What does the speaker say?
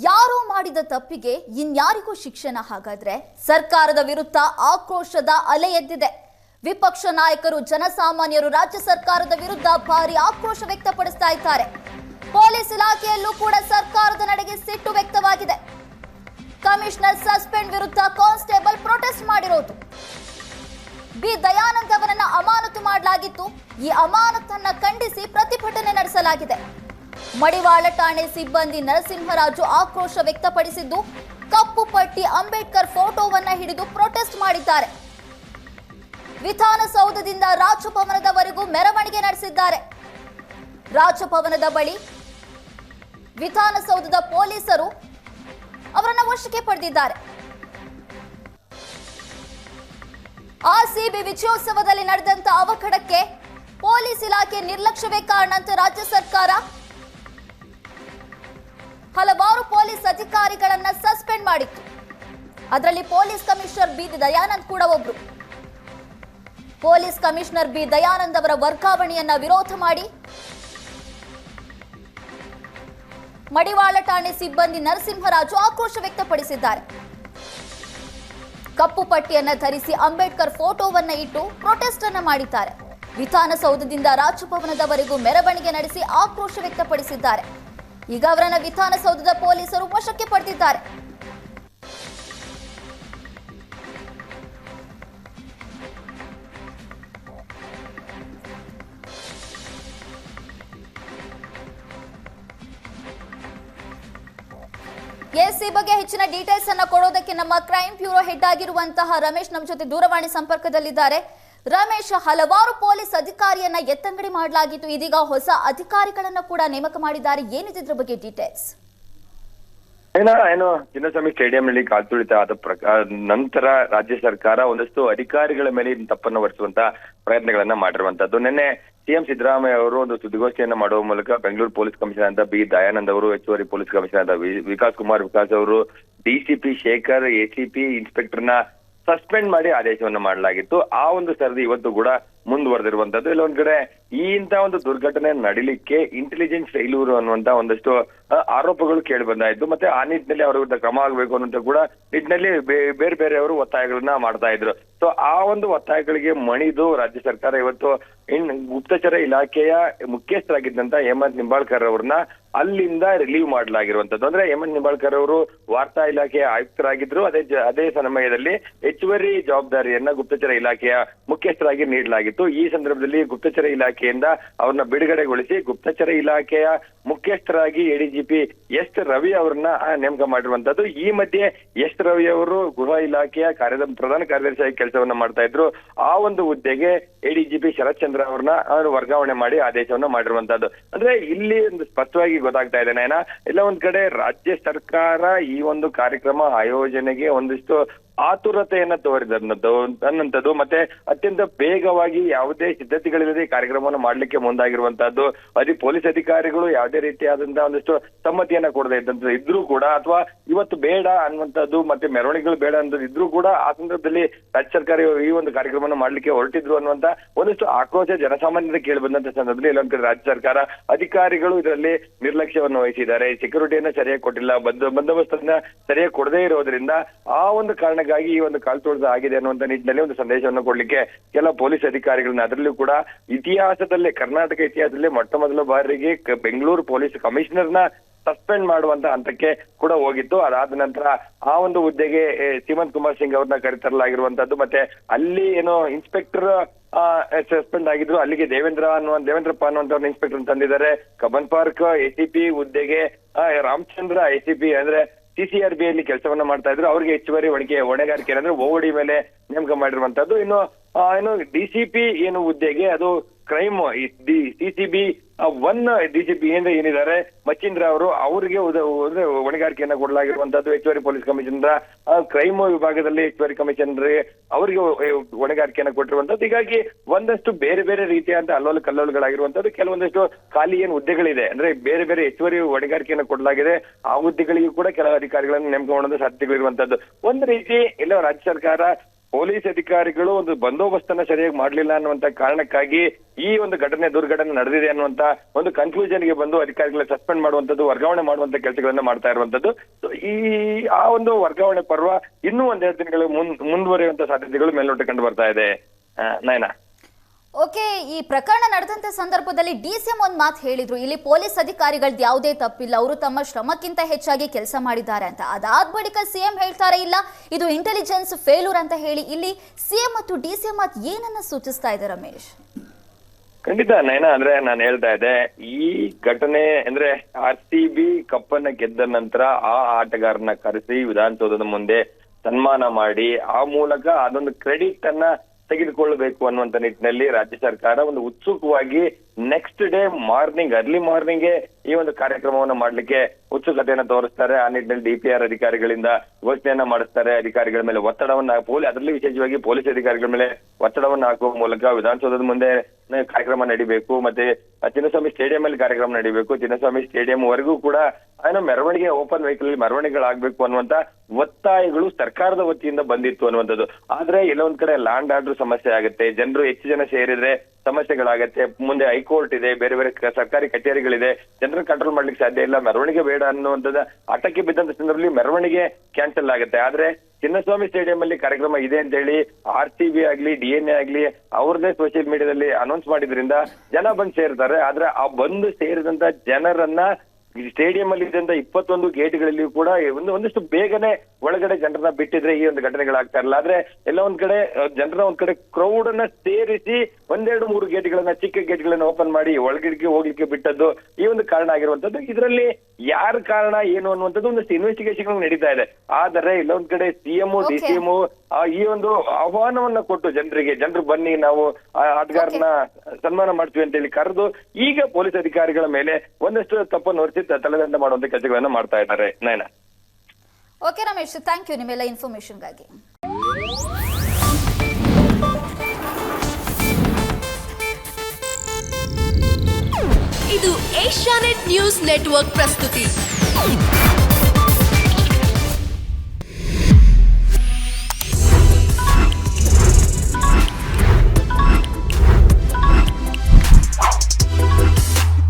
ಯಾರೋ ಮಾಡಿದ ತಪ್ಪಿಗೆ ಇನ್ಯಾರಿಗೂ ಶಿಕ್ಷಣ ಹಾಗಾದ್ರೆ? ಸರ್ಕಾರದ ವಿರುದ್ಧ ಆಕ್ರೋಶದ ಅಲೆ ಎದ್ದಿದೆ. ವಿಪಕ್ಷ ನಾಯಕರು, ಜನಸಾಮಾನ್ಯರು ರಾಜ್ಯ ಸರ್ಕಾರದ ವಿರುದ್ಧ ಭಾರಿ ಆಕ್ರೋಶ ವ್ಯಕ್ತಪಡಿಸ್ತಾ ಇದ್ದಾರೆ. ಪೊಲೀಸ್ ಇಲಾಖೆಯಲ್ಲೂ ಕೂಡ ಸರ್ಕಾರದ ನಡೆಗೆ ಸಿಟ್ಟು ವ್ಯಕ್ತವಾಗಿದೆ. ಕಮಿಷನರ್ ಸಸ್ಪೆಂಡ್ ವಿರುದ್ಧ ಕಾನ್ಸ್ಟೇಬಲ್ ಪ್ರೊಟೆಸ್ಟ್ ಮಾಡಿರೋದು. ಬಿ. ದಯಾನಂದ್ ಅವರನ್ನ ಅಮಾನತು ಮಾಡಲಾಗಿತ್ತು. ಈ ಅಮಾನತನ್ನ ಖಂಡಿಸಿ ಪ್ರತಿಭಟನೆ ನಡೆಸಲಾಗಿದೆ. ಮಡಿವಾಳ ಠಾಣೆ ಸಿಬ್ಬಂದಿ ನರಸಿಂಹರಾಜು ಆಕ್ರೋಶ ವ್ಯಕ್ತಪಡಿಸಿದ್ದು, ಕಪ್ಪು ಪಟ್ಟಿ ಅಂಬೇಡ್ಕರ್ ಫೋಟೋವನ್ನ ಹಿಡಿದು ಪ್ರೊಟೆಸ್ಟ್ ಮಾಡಿದ್ದಾರೆ. ವಿಧಾನಸೌಧದಿಂದ ರಾಜಭವನದವರೆಗೂ ಮೆರವಣಿಗೆ ನಡೆಸಿದ್ದಾರೆ. ರಾಜಭವನದ ಬಳಿ ವಿಧಾನಸೌಧದ ಪೊಲೀಸರು ಅವರನ್ನು ವಶಕ್ಕೆ ಪಡೆದಿದ್ದಾರೆ. ಆರ್ಸಿಬಿ ವಿಜಯೋತ್ಸವದಲ್ಲಿ ನಡೆದಂತ ಅವಘಡಕ್ಕೆ ಪೊಲೀಸ್ ಇಲಾಖೆ ನಿರ್ಲಕ್ಷ್ಯವೇ ಕಾರಣ ಅಂತ ರಾಜ್ಯ ಸರ್ಕಾರ ಹಲವಾರು ಪೊಲೀಸ್ ಅಧಿಕಾರಿಗಳನ್ನ ಸಸ್ಪೆಂಡ್ ಮಾಡಿತ್ತು. ಅದರಲ್ಲಿ ಪೊಲೀಸ್ ಕಮಿಷನರ್ ಬಿ ದಯಾನಂದ್ ಕೂಡ ಒಬ್ರು. ಪೊಲೀಸ್ ಕಮಿಷನರ್ ಬಿ ದಯಾನಂದ್ ಅವರ ವರ್ಗಾವಣೆಯನ್ನ ವಿರೋಧ ಮಾಡಿ ಮಡಿವಾಳ ಠಾಣೆ ಸಿಬ್ಬಂದಿ ನರಸಿಂಹರಾಜು ಆಕ್ರೋಶ ವ್ಯಕ್ತಪಡಿಸಿದ್ದಾರೆ. ಕಪ್ಪು ಪಟ್ಟಿಯನ್ನ ಧರಿಸಿ ಅಂಬೇಡ್ಕರ್ ಫೋಟೋವನ್ನ ಇಟ್ಟು ಪ್ರೊಟೆಸ್ಟ್ ಅನ್ನ ಮಾಡಿದ್ದಾರೆ. ವಿಧಾನಸೌಧದಿಂದ ರಾಜಭವನದವರೆಗೂ ಮೆರವಣಿಗೆ ನಡೆಸಿ ಆಕ್ರೋಶ ವ್ಯಕ್ತಪಡಿಸಿದ್ದಾರೆ. ಈಗ ಅವರನ್ನ ವಿಧಾನಸೌಧದ ಪೊಲೀಸರು ವಶಕ್ಕೆ ಪಡೆದಿದ್ದಾರೆ. ಎಸ್ ಈ ಬಗ್ಗೆ ಹೆಚ್ಚಿನ ಡೀಟೇಲ್ಸ್ ಅನ್ನ ಕೊಡೋದಕ್ಕೆ ನಮ್ಮ ಕ್ರೈಮ್ ಬ್ಯೂರೋ ಹೆಡ್ ಆಗಿರುವಂತಹ ರಮೇಶ್ ನಮ್ಮ ಜೊತೆ ದೂರವಾಣಿ ಸಂಪರ್ಕದಲ್ಲಿದ್ದಾರೆ. ರಮೇಶ್ ಹಲವಾರು ಪೊಲೀಸ್ ಅಧಿಕಾರಿಯನ್ನ ಎತ್ತಂಗಡಿ ಮಾಡಲಾಗಿತ್ತು. ಇದೀಗ ಹೊಸ ಅಧಿಕಾರಿಗಳನ್ನ ಕೂಡ ನೇಮಕ ಮಾಡಿದ್ದಾರೆ. ಏನಿದೆ ಇದ್ರ ಬಗ್ಗೆ ಡೀಟೇಲ್ಸ್ ಏನೋ, ಏನು, ಚಿನ್ನಸ್ವಾಮಿ ಸ್ಟೇಡಿಯಂ ನಲ್ಲಿ ಕಾಲ್ತುಳಿತ ಆದ ಪ್ರಕಾರ ನಂತರ ರಾಜ್ಯ ಸರ್ಕಾರ ಒಂದಷ್ಟು ಅಧಿಕಾರಿಗಳ ಮೇಲೆ ತಪ್ಪನ್ನು ಹೊರಿಸುವಂತ ಪ್ರಯತ್ನಗಳನ್ನ ಮಾಡಿರುವಂತದ್ದು. ನಿನ್ನೆ ಸಿಎಂ ಸಿದ್ದರಾಮಯ್ಯ ಅವರು ಒಂದು ಸುದ್ದಿಗೋಷ್ಠಿಯನ್ನ ಮಾಡುವ ಮೂಲಕ ಬೆಂಗಳೂರು ಪೊಲೀಸ್ ಕಮಿಷನರ್ ಅಂತ ಬಿ ದಯಾನಂದ್ ಅವರು, ಹೆಚ್ಚುವರಿ ಪೊಲೀಸ್ ಕಮಿಷನರ್ ವಿಕಾಸ್ ಕುಮಾರ್ ವಿಕಾಸ್ ಅವರು ಡಿಸಿಪಿ ಶೇಖರ್ ಎಸಿಪಿ ಇನ್ಸ್ಪೆಕ್ಟರ್ನ ಸಸ್ಪೆಂಡ್ ಮಾಡಿ ಆದೇಶವನ್ನ ಮಾಡಲಾಗಿತ್ತು. ಆ ಒಂದು ಸರದಿ ಇವತ್ತು ಕೂಡ ಮುಂದುವರೆದಿರುವಂತದ್ದು. ಇಲ್ಲ, ಒಂದ್ ಕಡೆ ಈ ಇಂತ ಒಂದು ದುರ್ಘಟನೆ ನಡಿಲಿಕ್ಕೆ ಇಂಟೆಲಿಜೆನ್ಸ್ ಫೇಲ್ಯೂರ್ ಅನ್ನುವಂತ ಒಂದಷ್ಟು ಆರೋಪಗಳು ಕೇಳಿ ಬಂದಾಯ್ತು ಮತ್ತೆ ಆ ನಿಟ್ಟಿನಲ್ಲಿ ಅವರ ವಿರುದ್ಧ ಕ್ರಮ ಆಗಬೇಕು ಅನ್ನುವಂತ ಕೂಡ ನಿಟ್ಟಿನಲ್ಲಿ ಬೇರೆ ಬೇರೆಯವರು ಒತ್ತಾಯಗಳನ್ನ ಮಾಡ್ತಾ ಇದ್ರು. ಸೊ ಆ ಒಂದು ಒತ್ತಾಯಗಳಿಗೆ ಮಣಿದು ರಾಜ್ಯ ಸರ್ಕಾರ ಇವತ್ತು ಇನ್ ಗುಪ್ತಚರ ಇಲಾಖೆಯ ಮುಖ್ಯಸ್ಥರಾಗಿದ್ದಂತ ಹೇಮಂತ್ ನಿಂಬಾಳ್ಕರ್ ಅವ್ರನ್ನ ಅಲ್ಲಿಂದ ರಿಲೀವ್ ಮಾಡಲಾಗಿರುವಂತದ್ದು. ಅಂದ್ರೆ ಎನ್ ನಿಂಬಾಳ್ಕರ್ ಅವರು ವಾರ್ತಾ ಇಲಾಖೆಯ ಆಯುಕ್ತರಾಗಿದ್ರು, ಅದೇ ಅದೇ ಸಮಯದಲ್ಲಿ ಹೆಚ್ಚುವರಿ ಜವಾಬ್ದಾರಿಯನ್ನ ಗುಪ್ತಚರ ಇಲಾಖೆಯ ಮುಖ್ಯಸ್ಥರಾಗಿ ನೀಡಲಾಗಿತ್ತು. ಈ ಸಂದರ್ಭದಲ್ಲಿ ಗುಪ್ತಚರ ಇಲಾಖೆಯಿಂದ ಅವ್ರನ್ನ ಬಿಡುಗಡೆಗೊಳಿಸಿ ಗುಪ್ತಚರ ಇಲಾಖೆಯ ಮುಖ್ಯಸ್ಥರಾಗಿ ಎಡಿಜಿಪಿ ಎಸ್ ರವಿ ಅವರನ್ನ ನೇಮಕ ಮಾಡಿರುವಂತದ್ದು. ಈ ಮಧ್ಯೆ ಎಸ್ ರವಿ ಅವರು ಗೃಹ ಇಲಾಖೆಯ ಕಾರ್ಯದ, ಪ್ರಧಾನ ಕಾರ್ಯದರ್ಶಿಯಾಗಿ ಕೆಲಸವನ್ನ ಮಾಡ್ತಾ ಇದ್ರು. ಆ ಒಂದು ಹುದ್ದೆಗೆ ಎಡಿಜಿಪಿ ಶರತ್ ಚಂದ್ರ ಅವ್ರನ್ನ ಅವರು ವರ್ಗಾವಣೆ ಮಾಡಿ ಆದೇಶವನ್ನ ಮಾಡಿರುವಂತದ್ದು. ಅಂದ್ರೆ ಇಲ್ಲಿ ಒಂದು ಸ್ಪಷ್ಟವಾಗಿ ಗೊತ್ತಾಗ್ತಾ ಇದೆ ನಯನ? ಇಲ್ಲ ಒಂದ್ ಕಡೆ ರಾಜ್ಯ ಸರ್ಕಾರ ಈ ಒಂದು ಕಾರ್ಯಕ್ರಮ ಆಯೋಜನೆಗೆ ಒಂದಿಷ್ಟು ಆತುರತೆಯನ್ನ ಅನ್ನಂಥದ್ದು ಮತ್ತೆ ಅತ್ಯಂತ ಬೇಗವಾಗಿ ಯಾವುದೇ ಸಿದ್ಧತೆಗಳಿಲ್ಲದೆ ಕಾರ್ಯಕ್ರಮವನ್ನು ಮಾಡ್ಲಿಕ್ಕೆ ಮುಂದಾಗಿರುವಂತಹದ್ದು ಅದೇ ಪೊಲೀಸ್ ಅಧಿಕಾರಿಗಳು ಯಾವುದೇ ರೀತಿಯಾದಂತಹ ಒಂದಿಷ್ಟು ಸಮ್ಮತಿಯನ್ನ ಕೊಡದೆ ಇದ್ದಂಥದ್ದು ಇದ್ರೂ ಕೂಡ, ಅಥವಾ ಇವತ್ತು ಬೇಡ ಅನ್ನುವಂಥದ್ದು, ಮತ್ತೆ ಮೆರವಣಿಗೆಗಳು ಬೇಡ ಅನ್ನೋದು ಇದ್ರೂ ಕೂಡ ಆ ಸಂದರ್ಭದಲ್ಲಿ ರಾಜ್ಯ ಸರ್ಕಾರ ಈ ಒಂದು ಕಾರ್ಯಕ್ರಮವನ್ನು ಮಾಡ್ಲಿಕ್ಕೆ ಹೊರಟಿದ್ರು ಅನ್ನುವಂತ ಒಂದಿಷ್ಟು ಆಕ್ರೋಶ ಜನಸಾಮಾನ್ಯರ ಕೇಳಿ ಬಂದಂತ ಸಂದರ್ಭದಲ್ಲಿ ಇಲ್ಲೊಂದ್ ಕಡೆ ರಾಜ್ಯ ಸರ್ಕಾರ ಅಧಿಕಾರಿಗಳು ಇದರಲ್ಲಿ ನಿರ್ಲಕ್ಷ್ಯವನ್ನು ವಹಿಸಿದ್ದಾರೆ. ಸೆಕ್ಯೂರಿಟಿಯನ್ನ ಸರಿಯಾಗಿ ಕೊಟ್ಟಿಲ್ಲ, ಬಂದ ಬಂದೋಬಸ್ತನ್ನ ಸರಿಯಾಗಿ ಕೊಡದೇ ಇರೋದ್ರಿಂದ ಆ ಒಂದು ಕಾರಣಕ್ಕಾಗಿ ಈ ಒಂದು ಕಾಲ್ತುಳಿತ ಆಗಿದೆ ಅನ್ನುವಂತ ನಿಟ್ಟಿನಲ್ಲಿ ಒಂದು ಸಂದೇಶವನ್ನು ಕೊಡ್ಲಿಕ್ಕೆ ಕೆಲ ಪೊಲೀಸ್ ಅಧಿಕಾರಿಗಳನ್ನ ಅದರಲ್ಲೂ ಕೂಡ ಇತಿಹಾಸದಲ್ಲೇ, ಕರ್ನಾಟಕ ಇತಿಹಾಸದಲ್ಲೇ ಮೊಟ್ಟ ಮೊದಲ ಬಾರಿಗೆ ಬೆಂಗಳೂರು ಪೊಲೀಸ್ ಕಮಿಷನರ್ನ ಸಸ್ಪೆಂಡ್ ಮಾಡುವಂತ ಹಂತಕ್ಕೆ ಕೂಡ ಹೋಗಿತ್ತು. ಅದಾದ ನಂತರ ಆ ಒಂದು ಹುದ್ದೆಗೆ ಸೀಮಂತ್ ಕುಮಾರ್ ಸಿಂಗ್ ಅವ್ರನ್ನ ಕರೆತರಲಾಗಿರುವಂತದ್ದು ಮತ್ತೆ ಅಲ್ಲಿ ಏನೋ ಇನ್ಸ್ಪೆಕ್ಟರ್ ಸಸ್ಪೆಂಡ್ ಆಗಿದ್ರು. ಅಲ್ಲಿಗೆ ದೇವೇಂದ್ರ ಅನ್ನುವ, ದೇವೇಂದ್ರಪ್ಪ ಅನ್ನುವಂಥವ್ರನ್ನ ಇನ್ಸ್ಪೆಕ್ಟರ್ ತಂದಿದ್ದಾರೆ. ಕಬನ್ ಪಾರ್ಕ್ ಎಸಿಪಿ ಹುದ್ದೆಗೆ ರಾಮಚಂದ್ರ ಎಸಿಪಿ ಅಂದ್ರೆ ಸಿಸಿಆರ್ ಬಿ ಅಲ್ಲಿ ಕೆಲಸವನ್ನ ಮಾಡ್ತಾ ಇದ್ರು. ಅವ್ರಿಗೆ ಹೆಚ್ಚುವರಿ ಒಣಗೆ, ಹೊಣೆಗಾರಿಕೆ ಅಂದ್ರೆ ಓಡಿ ಮೇಲೆ ನೇಮಕ ಮಾಡಿರುವಂತದ್ದು. ಇನ್ನು ಏನು ಡಿಸಿಪಿ ಏನು ಹುದ್ದೆಗೆ ಅದು ಕ್ರೈಮ್ ಸಿಸಿಬಿ ಒನ್ ಡಿಸಿಪಿ ಏನ್ ಏನಿದ್ದಾರೆ ಮಚ್ಚಿಂದ್ರ ಅವರು ಅವರಿಗೆ ಹೊಣೆಗಾರಿಕೆಯನ್ನ ಕೊಡಲಾಗಿರುವಂತದ್ದು ಹೆಚ್ಚುವರಿ ಪೊಲೀಸ್ ಕಮಿಷನರ್ ಕ್ರೈಮ್ ವಿಭಾಗದಲ್ಲಿ ಹೆಚ್ಚುವರಿ ಕಮಿಷನರ್ ಅವರಿಗೆ ಹೊಣೆಗಾರಿಕೆಯನ್ನ ಕೊಟ್ಟಿರುವಂತದ್ದು. ಹೀಗಾಗಿ ಒಂದಷ್ಟು ಬೇರೆ ಬೇರೆ ರೀತಿಯಾದ ಅಲ್ಲೋಲ ಕಲ್ಲೋಲಗಳಾಗಿರುವಂತದ್ದು, ಕೆಲವೊಂದಷ್ಟು ಖಾಲಿ ಏನು ಹುದ್ದೆಗಳಿದೆ, ಅಂದ್ರೆ ಬೇರೆ ಬೇರೆ ಹೆಚ್ಚುವರಿ ಹೊಣೆಗಾರಿಕೆಯನ್ನು ಕೊಡಲಾಗಿದೆ, ಆ ಹುದ್ದೆಗಳಿಗೂ ಕೂಡ ಕೆಲವು ಅಧಿಕಾರಿಗಳನ್ನು ನೇಮಕ ಮಾಡುವ ಸಾಧ್ಯತೆಗಳಿರುವಂತದ್ದು. ಒಂದು ರೀತಿ ಎಲ್ಲ ರಾಜ್ಯ ಸರ್ಕಾರ ಪೊಲೀಸ್ ಅಧಿಕಾರಿಗಳು ಒಂದು ಬಂದೋಬಸ್ತನ್ನ ಸರಿಯಾಗಿ ಮಾಡಲಿಲ್ಲ ಅನ್ನುವಂತ ಕಾರಣಕ್ಕಾಗಿ ಈ ಒಂದು ಘಟನೆ ದುರ್ಘಟನೆ ನಡೆದಿದೆ ಅನ್ನುವಂತ ಒಂದು ಕನ್ಫ್ಯೂಷನ್ಗೆ ಬಂದು ಅಧಿಕಾರಿಗಳ ಸಸ್ಪೆಂಡ್ ಮಾಡುವಂತದ್ದು ವರ್ಗಾವಣೆ ಮಾಡುವಂತ ಕೆಲಸಗಳನ್ನ ಮಾಡ್ತಾ ಇರುವಂತದ್ದು ಈ, ಆ ಒಂದು ವರ್ಗಾವಣೆ ಪರ್ವ ಇನ್ನೂ ಒಂದೆರಡು ದಿನಗಳು ಮುಂದ್ ಮುಂದುವರಿಯುವಂತ ಸಾಧ್ಯತೆಗಳು ಮೇಲ್ನೋಟ ಕಂಡು ಬರ್ತಾ ಇದೆ. ನಯನ? ಓಕೆ, ಈ ಪ್ರಕರಣ ನಡೆದಂತ ಸಂದರ್ಭದಲ್ಲಿ ಡಿ ಸಿ ಎಂ ಒಂದು ಮಾತು ಹೇಳಿದ್ರು. ಇಲ್ಲಿ ಪೊಲೀಸ್ ಅಧಿಕಾರಿಗಳದ್ದು ಯಾವುದೇ ತಪ್ಪಿಲ್ಲ. ಅವರು ತಮ್ಮ ಶ್ರಮಕ್ಕಿಂತ ಹೆಚ್ಚಾಗಿ ಕೆಲಸ ಮಾಡಿದ್ದಾರೆ ಅಂತ. ಅದಾದ ಬಳಿಕ ಸಿಎಂ ಹೇಳ್ತಾರೆ, ಇಲ್ಲ, ಇದು ಇಂಟೆಲಿಜೆನ್ಸ್ ಫೇಲ್ಯೂರ್ ಅಂತ ಹೇಳಿ. ಇಲ್ಲಿ ಸಿಎಂ ಮತ್ತು ಡಿ ಸಿ ಎಂ ಮಾತು ಏನನ್ನ ಸೂಚಿಸ್ತಾ ಇದೆ, ರಮೇಶ್? ಖಂಡಿತ, ನಯನ, ಅಂದ್ರೆ ನಾನು ಹೇಳ್ತಾ ಇದ್ದೆ, ಈ ಘಟನೆ ಅಂದ್ರೆ ಆರ್ ಸಿ ಬಿ ಕಪ್ಪನ್ನ ಗೆದ್ದ ನಂತರ ಆ ಆಟಗಾರನ ಕರೆಸಿ ವಿಧಾನಸೌಧದ ಮುಂದೆ ಸನ್ಮಾನ ಮಾಡಿ, ಆ ಮೂಲಕ ಅದೊಂದು ಕ್ರೆಡಿಟ್ ಅನ್ನ ತೆಗೆದುಕೊಳ್ಳಬೇಕು ಅನ್ನುವಂತ ನಿಟ್ಟಿನಲ್ಲಿ ರಾಜ್ಯ ಸರ್ಕಾರ ಒಂದು ಉತ್ಸುಕವಾಗಿ next day morning early morning ಈ ಒಂದು ಕಾರ್ಯಕ್ರಮವನ್ನು ಮಾಡ್ಲಿಕ್ಕೆ ಉತ್ಸುಕತೆಯನ್ನು ತೋರಿಸ್ತಾರೆ. ಆ ನಿಟ್ಟಿನಲ್ಲಿ ಡಿಪಿಆರ್ ಅಧಿಕಾರಿಗಳಿಂದ ಘೋಷಣೆಯನ್ನ ಮಾಡಿಸ್ತಾರೆ. ಅಧಿಕಾರಿಗಳ ಮೇಲೆ ಒತ್ತಡವನ್ನ ಪೊಲೀಸ್ ಅದರಲ್ಲಿ ವಿಶೇಷವಾಗಿ ಪೊಲೀಸ್ ಅಧಿಕಾರಿಗಳ ಮೇಲೆ ಒತ್ತಡವನ್ನು ಹಾಕುವ ಮೂಲಕ ವಿಧಾನಸೌಧದ ಮುಂದೆ ಕಾರ್ಯಕ್ರಮ ನಡಿಬೇಕು. ಮತ್ತೆ ಚಿನ್ನಸ್ವಾಮಿ ಸ್ಟೇಡಿಯಂ ಅಲ್ಲಿ ಕಾರ್ಯಕ್ರಮ ನಡಿಬೇಕು. ಚಿನ್ನಸ್ವಾಮಿ ಸ್ಟೇಡಿಯಂ ವರೆಗೂ ಕೂಡ ಏನೋ ಮೆರವಣಿಗೆ, ಓಪನ್ ವೆಹಿಕಲ್ ಮೆರವಣಿಗೆಗಳಾಗ್ಬೇಕು ಅನ್ನುವಂತ ಒತ್ತಾಯಗಳು ಸರ್ಕಾರದ ವತಿಯಿಂದ ಬಂದಿತ್ತು ಅನ್ನುವಂಥದ್ದು. ಆದ್ರೆ ಎಲ್ಲೊಂದ್ ಕಡೆ ಲ್ಯಾಂಡ್ ಆರ್ಡರ್ ಸಮಸ್ಯೆ ಆಗುತ್ತೆ. ಜನರು ಹೆಚ್ಚು ಜನ ಸೇರಿದ್ರೆ ಸಮಸ್ಯೆಗಳಾಗತ್ತೆ. ಮುಂದೆ ಹೈಕೋರ್ಟ್ ಇದೆ, ಬೇರೆ ಬೇರೆ ಸರ್ಕಾರಿ ಕಚೇರಿಗಳಿದೆ. ಜನರನ್ನು ಕಂಟ್ರೋಲ್ ಮಾಡ್ಲಿಕ್ಕೆ ಸಾಧ್ಯ ಇಲ್ಲ. ಮೆರವಣಿಗೆ ಬೇಡ ಅನ್ನುವಂಥದ್ದು ಆಟಕ್ಕೆ ಬಿದ್ದಂತ ಸಂದರ್ಭದಲ್ಲಿ ಮೆರವಣಿಗೆ ಕ್ಯಾನ್ಸಲ್ ಆಗುತ್ತೆ. ಆದ್ರೆ ಚಿನ್ನಸ್ವಾಮಿ ಸ್ಟೇಡಿಯಂ ಅಲ್ಲಿ ಕಾರ್ಯಕ್ರಮ ಇದೆ ಅಂತ ಹೇಳಿ ಆರ್ ಸಿ ಬಿ ಆಗ್ಲಿ, ಡಿ ಎನ್ ಎ ಆಗ್ಲಿ ಅವ್ರದೇ ಸೋಷಿಯಲ್ ಮೀಡಿಯಾದಲ್ಲಿ ಅನೌನ್ಸ್ ಮಾಡಿದ್ರಿಂದ ಜನ ಬಂದು ಸೇರ್ತಾರೆ. ಆದ್ರೆ ಆ ಬಂದು ಸೇರಿದಂತ ಜನರನ್ನ ಸ್ಟೇಡಿಯಂ ಅಲ್ಲಿ ಇದ್ದಂತ ಇಪ್ಪತ್ತೊಂದು ಗೇಟ್ಗಳಲ್ಲಿ ಕೂಡ ಒಂದು ಒಂದಷ್ಟು ಬೇಗನೆ ಒಳಗಡೆ ಜನರನ್ನ ಬಿಟ್ಟಿದ್ರೆ ಈ ಒಂದು ಘಟನೆಗಳಾಗ್ತಾ ಇರಲ್ಲ. ಆದ್ರೆ ಎಲ್ಲ ಒಂದ್ ಕಡೆ ಜನರ ಒಂದ್ ಕಡೆ ಕ್ರೌಡ್ ಅನ್ನ ಸೇರಿಸಿ ಒಂದೆರಡು ಮೂರು ಗೇಟ್ಗಳನ್ನ ಚಿಕ್ಕ ಗೇಟ್ಗಳನ್ನ ಓಪನ್ ಮಾಡಿ ಒಳಗಡೆ ಹೋಗ್ಲಿಕ್ಕೆ ಬಿಟ್ಟದ್ದು ಈ ಒಂದು ಕಾರಣ ಆಗಿರುವಂತದ್ದು. ಇದರಲ್ಲಿ ಯಾರ ಕಾರಣ, ಏನು ಅನ್ನುವಂಥದ್ದು ಒಂದಷ್ಟು ಇನ್ವೆಸ್ಟಿಗೇಷನ್ ನಡೀತಾ ಇದೆ. ಆದರೆ ಇಲ್ಲೊಂದ್ ಕಡೆ ಸಿಎಂ ಡಿ ಸಿ ಈ ಒಂದು ಆಹ್ವಾನವನ್ನ ಕೊಟ್ಟು ಜನರಿಗೆ ಜನರು ಬನ್ನಿ ನಾವು ಆ ಆಟಗಾರನ ಸನ್ಮಾನ ಮಾಡ್ತೀವಿ ಅಂತ ಹೇಳಿ ಕರೆದು ಈಗ ಪೊಲೀಸ್ ಅಧಿಕಾರಿಗಳ ಮೇಲೆ ಒಂದಷ್ಟು ತಪ್ಪನ್ನು ಹೊರಿಸಿ ತಲೆದಂಡ ಮಾಡುವಂತ ಕೆಲಸಗಳನ್ನ ಮಾಡ್ತಾ ಇದ್ದಾರೆ. Nayana. Okay Ramesh thank you ನಿಮ್ಮೆಲ್ಲ ಇನ್ಫಾರ್ಮೇಶನ್ಗಾಗಿ ಇದು ಏಷ್ಯಾನೆಟ್ ನ್ಯೂಸ್ ನೆಟ್ವರ್ಕ್ ಪ್ರಸ್ತುತಿ.